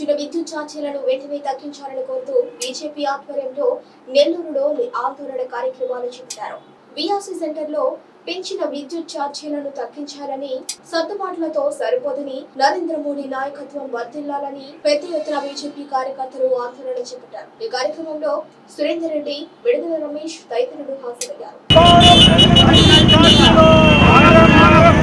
పెంచిన విద్యుత్ ఛార్జీలను వెంటనే తగ్గించాలని కోరుతూ బీజేపీ ఆధ్వర్యంలో నెల్లూరులో ఆందోళన కార్యక్రమాలు చేపట్టారు. బీఆర్సీ సెంటర్లో పెంచిన విద్యుత్ ఛార్జీలను తగ్గించాలని సర్దుబాట్లతో సరిపోదని నరేంద్ర మోడీ నాయకత్వం వర్ధిల్లాలని పెద్ద ఎత్తున బీజేపీ కార్యకర్తలు ఆందోళన చేపట్టారు. ఈ కార్యక్రమంలో సురేందర్ రెడ్డి విడుదల రమేష్ తదితరులు హాజరయ్యారు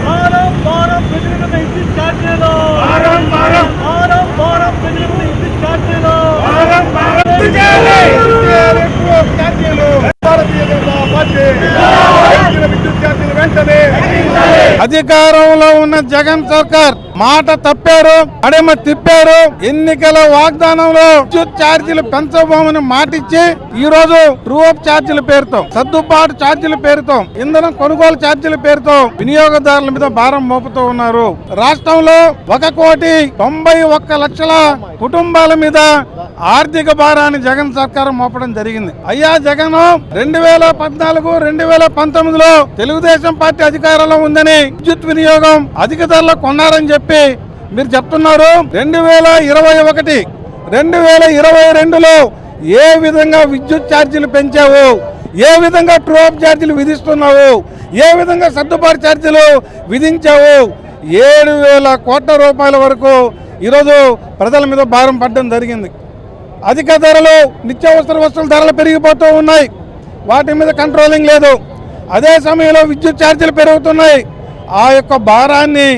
భారం భారం పెరిగిన విద్యుత్ ఛార్జీలు భారం భారం భారం భారం పెరిగిన విద్యుత్ ఛార్జీలు భారం భారం భారతీయ జనతా పార్టీ పెంచిన విద్యుత్ ఛార్జీలు వెంటనే అధికారంలో ఉన్న జగన్ సర్కార్ మాట తప్పారు అడమ తిప్పారు. ఎన్నికల వాగ్దానంలో విద్యుత్ ఛార్జీలు పెంచబోమని మాటిచ్చి ఈ రోజు ట్రూ ఛార్జీల పేరుతో సర్దుబాటు ఛార్జీల పేరుతో ఇంధనం కొనుగోలు ఛార్జీల పేరుతో వినియోగదారుల మీద భారం మోపుతూ ఉన్నారు. రాష్ట్రంలో ఒక కోటి తొంభై ఒక్క లక్షల కుటుంబాల మీద ఆర్థిక భారాన్ని జగన్ సర్కారం మోపడం జరిగింది. అయ్యా జగన్ రెండు వేల పద్నాలుగు రెండు వేల పంతొమ్మిదిలో తెలుగుదేశం పార్టీ అధికారంలో ఉందని విద్యుత్ వినియోగం అధిక ధరలో కొన్నారని చెప్పి మీరు చెప్తున్నారు. రెండు వేల ఇరవై ఒకటి రెండు వేల ఇరవై రెండులో ఏ విధంగా విద్యుత్ ఛార్జీలు పెంచావు? ఏ విధంగా ట్రోప్ ఛార్జీలు విధిస్తున్నావు? ఏ విధంగా సర్దుబాటు ఛార్జీలు విధించావు? ఏడు వేల కోట్ల రూపాయల వరకు ఈరోజు ప్రజల మీద భారం పడడం జరిగింది. అధిక ధరలు నిత్యావసర వస్తువుల ధరలు పెరిగిపోతూ ఉన్నాయి. వాటి మీద కంట్రోలింగ్ లేదు. అదే సమయంలో విద్యుత్ ఛార్జీలు పెరుగుతున్నాయి. ఆ యొక్క భారాన్ని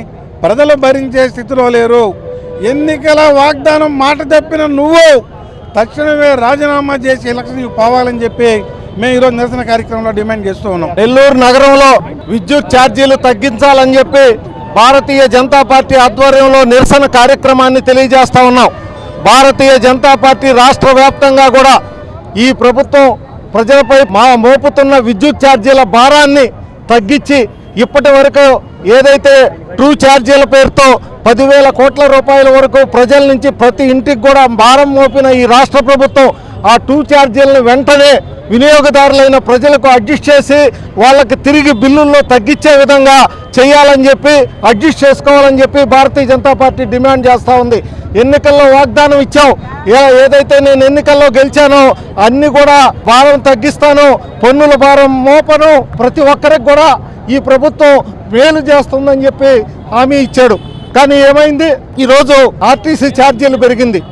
ప్రజలు భరించే స్థితిలో లేరు. ఎన్నికల వాగ్దానం మాట తప్పిన నువ్వు తక్షణమే రాజీనామా చేసి ఎలక్షన్ పోవాలని చెప్పి మేము ఈరోజు నిరసన కార్యక్రమంలో డిమాండ్ చేస్తూ ఉన్నాం. నెల్లూరు నగరంలో విద్యుత్ ఛార్జీలు తగ్గించాలని చెప్పి భారతీయ జనతా పార్టీ ఆధ్వర్యంలో నిరసన కార్యక్రమాన్ని తెలియజేస్తా ఉన్నాం. భారతీయ జనతా పార్టీ రాష్ట్ర వ్యాప్తంగా కూడా ఈ ప్రభుత్వం ప్రజలపై మా మోపుతున్న విద్యుత్ ఛార్జీల భారాన్ని తగ్గించి ఇప్పటి వరకు ఏదైతే ట్రూ ఛార్జీల పేరుతో పదివేల కోట్ల రూపాయల వరకు ప్రజల నుంచి ప్రతి ఇంటికి కూడా భారం మోపిన ఈ రాష్ట్ర ప్రభుత్వం ఆ టూ ఛార్జీలను వెంటనే వినియోగదారులైన ప్రజలకు అడ్జస్ట్ చేసి వాళ్ళకి తిరిగి బిల్లుల్లో తగ్గించే విధంగా చేయాలని చెప్పి అడ్జస్ట్ చేసుకోవాలని చెప్పి భారతీయ జనతా పార్టీ డిమాండ్ చేస్తూ ఉంది. ఎన్నికల్లో వాగ్దానం ఇచ్చావు. ఏ- ఏదైతే నేను ఎన్నికల్లో గెలిచానో అన్ని కూడా భారం తగ్గిస్తాను. పన్నుల భారం మోపను ప్రతి ఒక్కరికి కూడా ఈ ప్రభుత్వం మేలు చేస్తుందని చెప్పి హామీ ఇచ్చాడు. కానీ ఏమైంది? ఈరోజు ఆర్టీసీ ఛార్జీలు పెరిగింది.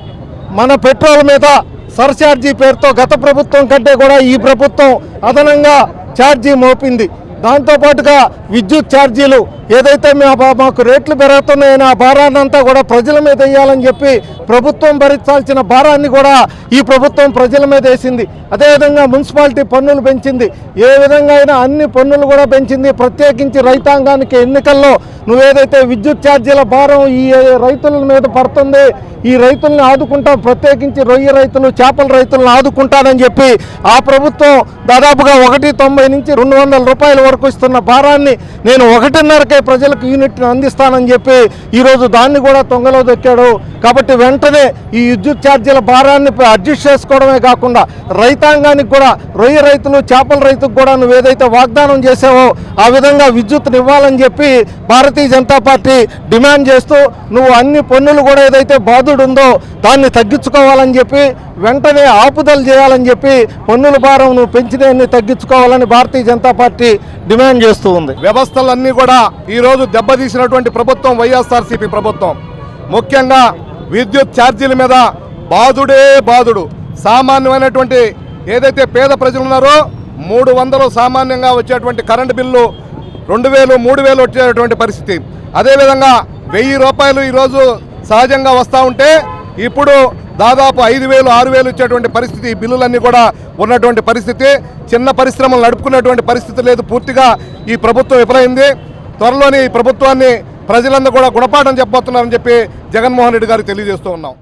మన పెట్రోల్ మీద సర్ఛార్జీ పేరుతో గత ప్రభుత్వం కంటే కూడా ఈ ప్రభుత్వం అదనంగా ఛార్జీ మోపింది. దాంతో పాటుగా విద్యుత్ ఛార్జీలు ఏదైతే మా మాకు రేట్లు పెరుగుతున్నాయని ఆ భారాన్ని అంతా కూడా ప్రజల మీద వేయాలని చెప్పి ప్రభుత్వం భరించాల్సిన భారాన్ని కూడా ఈ ప్రభుత్వం ప్రజల మీద వేసింది. అదేవిధంగా మున్సిపాలిటీ పన్నులు పెంచింది. ఏ విధంగా అయినా అన్ని పన్నులు కూడా పెంచింది. ప్రత్యేకించి రైతాంగానికి ఎన్నికల్లో నువ్వేదైతే విద్యుత్ ఛార్జీల భారం ఈ రైతుల మీద పడుతుంది ఈ రైతుల్ని ఆదుకుంటా ప్రత్యేకించి రొయ్య రైతులు చేపల రైతులను ఆదుకుంటానని చెప్పి ఆ ప్రభుత్వం దాదాపుగా ఒకటి తొంభై నుంచి రెండు వందల రూపాయల వరకు ఇస్తున్న భారాన్ని నేను ఒకటిన్నరకే ప్రజలకు యూనిట్ని అందిస్తానని చెప్పి ఈరోజు దాన్ని కూడా తొంగలో దొక్కాడు. కాబట్టి వెంటనే ఈ విద్యుత్ ఛార్జీల భారాన్ని అడ్జస్ట్ చేసుకోవడమే కాకుండా రైతాంగానికి కూడా రొయ్య రైతులు చేపల రైతుకు కూడా నువ్వు ఏదైతే వాగ్దానం చేసావో ఆ విధంగా విద్యుత్ని ఇవ్వాలని చెప్పి భారత భారతీయ జనతా పార్టీ డిమాండ్ చేస్తూ నువ్వు అన్ని పన్నులు కూడా ఏదైతే బాధుడు ఉందో దాన్ని తగ్గించుకోవాలని చెప్పి వెంటనే ఆపుదలు చేయాలని చెప్పి పన్నుల భారం నువ్వు పెంచినన్ని తగ్గించుకోవాలని భారతీయ జనతా పార్టీ డిమాండ్ చేస్తూ ఉంది. వ్యవస్థలన్నీ కూడా ఈరోజు దెబ్బతీసినటువంటి ప్రభుత్వం వైఎస్ఆర్సీపీ ప్రభుత్వం. ముఖ్యంగా విద్యుత్ ఛార్జీల మీద బాధుడే బాధుడు. సామాన్యమైనటువంటి ఏదైతే పేద ప్రజలు ఉన్నారో మూడు వందలు సామాన్యంగా వచ్చేటువంటి కరెంటు బిల్లు రెండు వేలు మూడు వేలు వచ్చేటువంటి పరిస్థితి. అదేవిధంగా వెయ్యి రూపాయలు ఈరోజు సహజంగా వస్తూ ఉంటే ఇప్పుడు దాదాపు ఐదు వేలు ఆరు వేలు ఇచ్చేటువంటి పరిస్థితి బిల్లులన్నీ కూడా ఉన్నటువంటి పరిస్థితి. చిన్న పరిశ్రమలు నడుపుకునేటువంటి పరిస్థితి లేదు పూర్తిగా ఈ ప్రభుత్వం విఫలైంది. త్వరలోని ఈ ప్రభుత్వాన్ని ప్రజలందరూ కూడా గుణపాఠం చెప్పబోతున్నారని చెప్పి జగన్మోహన్ రెడ్డి గారికి తెలియజేస్తూ ఉన్నాం.